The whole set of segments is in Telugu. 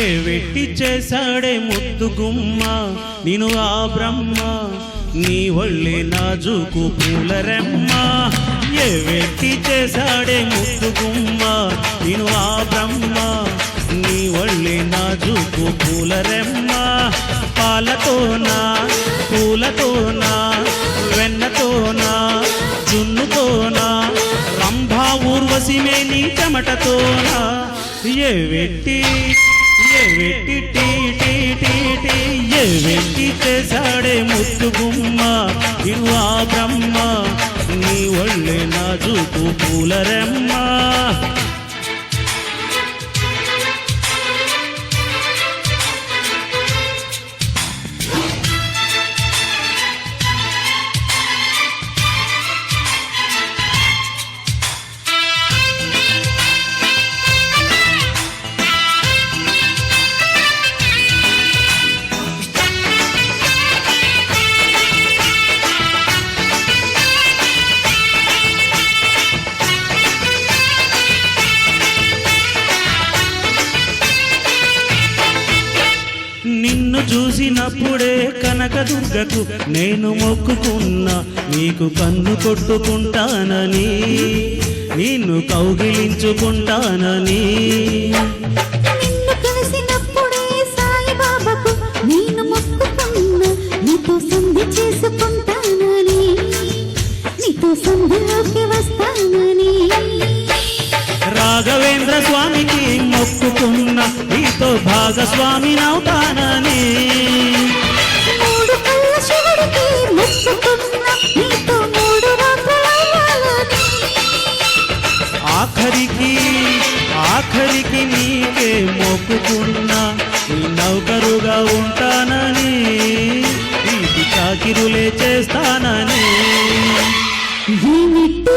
ఏ వెట్టి చేశాడే ముద్దు గుమ్మ. నేను ఆ బ్రహ్మ నీ ఒళ్ళే నాజుకు పూలరెమ్మ. ఏ వెట్టి చేశాడే ముద్దు గుమ్మ. నేను ఆ బ్రహ్మ నీ ఒళ్ళే నాజుకు పూలరెమ్మ. పాలతోనా పూలతోనా వెన్నతోనా జున్నుతోనా రంభా ఊర్వశిమే నీ చెమటతోనా. ఏ వెట్టి వెట్టి టీ టీ టీ టీ? ఏ వెట్టి చేశాడే ముద్దు గుమ్మ ఇరు ఆ బ్రహ్మ నీ ఒళ్ళే చూసినప్పుడే కనకదుర్గకు నేను మొక్కుకున్నా నీకు కన్ను కొట్టుకుంటానని నిన్ను కౌగిలించుకుంటానని. నేను చేసుకుంటానని నీతో సంధిలోకి వస్తానని. రాఘవేంద్ర స్వామికి మొక్కుకున్నా నీతో భాగస్వామి నవుతానని మూడు కళ్ళ శివుడికి మొక్కుకున్నా నీతో మూడు రాత్రులవ్వాలని ఆఖరికి ఆఖరికి నీకే మొక్కుకున్నా నౌకరుగా ఉంటానని. నీటి చాకిరులే చేస్తానని. ఏమిటి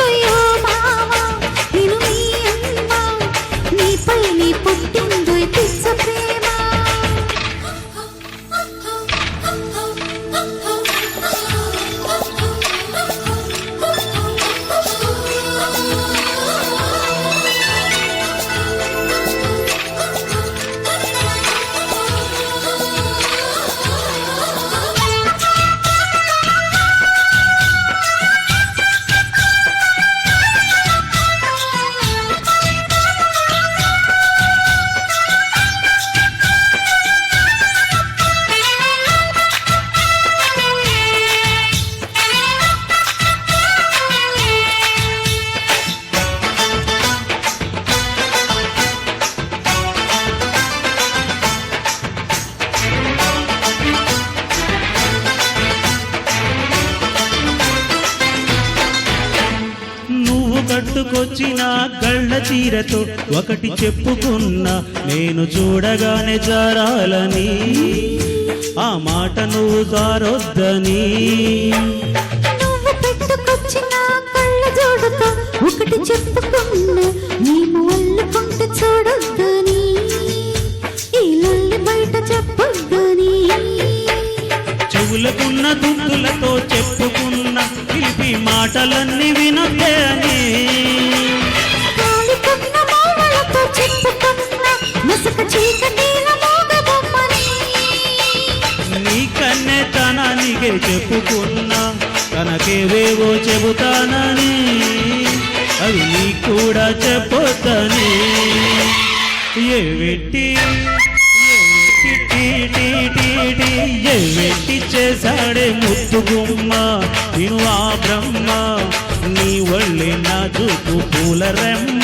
పట్టుకొచ్చిన కళ్ళ చీరతో ఒకటి చెప్పుకున్నా నేను చూడగానే జారాలని. ఆ మాట నువ్వు జారొద్దని ఒకటి దుద్దులతో చెప్పుకున్న పిలిపి మాటలన్నీ వినొద్దే అని. కాలికున్న మోవలతో చెప్పుకున్నా మసక చీకటిల మోగబొమ్మని నీ కన్నే తనానికే చెప్పుకున్నా తనకేవేవో చెబుతానని. అవి నీ కూడా చెప్పొద్దని. ఏ వెట్టి ఏ వెట్టి వెట్టి చేశాడే ముద్దు గుమ్మ. నేను ఆ బ్రహ్మ నీ ఒళ్ళే నా చూపు పూల రెమ్మ.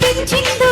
పెంచిందో